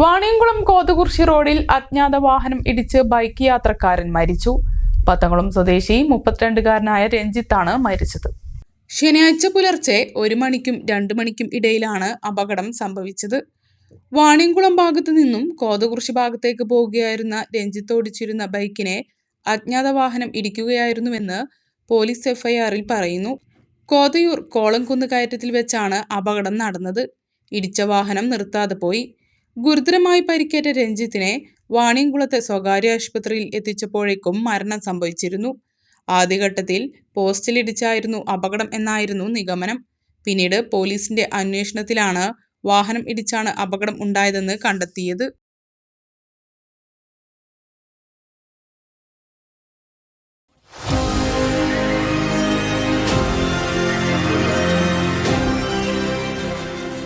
വാണിയംകുളം കോതകുർശി റോഡിൽ അജ്ഞാത വാഹനം ഇടിച്ച് ബൈക്ക് യാത്രക്കാരൻ മരിച്ചു. പത്തംകുളം സ്വദേശി മുപ്പത്തിരണ്ടുകാരനായ രഞ്ജിത്താണ് മരിച്ചത്. ശനിയാഴ്ച പുലർച്ചെ ഒരു മണിക്കും രണ്ടു മണിക്കും ഇടയിലാണ് അപകടം സംഭവിച്ചത്. വാണിയംകുളം ഭാഗത്തു നിന്നും കോതകുർശി ഭാഗത്തേക്ക് പോവുകയായിരുന്ന രഞ്ജിത്ത് ഓടിച്ചിരുന്ന ബൈക്കിനെ അജ്ഞാത വാഹനം ഇടിക്കുകയായിരുന്നുവെന്ന് പോലീസ് എഫ്ഐആറിൽ പറയുന്നു. കോതയൂർ കോളംകുന്ന് കയറ്റത്തിൽ വെച്ചാണ് അപകടം നടന്നത്. ഇടിച്ച വാഹനം നിർത്താതെ പോയി. ഗുരുതരമായി പരിക്കേറ്റ രഞ്ജിത്തിനെ വാണിയംകുളത്തെ സ്വകാര്യ ആശുപത്രിയിൽ എത്തിച്ചപ്പോഴേക്കും മരണം സംഭവിച്ചിരുന്നു. ആദ്യഘട്ടത്തിൽ പോസ്റ്റിലിടിച്ചായിരുന്നു അപകടം എന്നായിരുന്നു നിഗമനം. പിന്നീട് പോലീസിന്റെ അന്വേഷണത്തിലാണ് വാഹനം ഇടിച്ചാണ് അപകടം ഉണ്ടായതെന്ന് കണ്ടെത്തിയത്.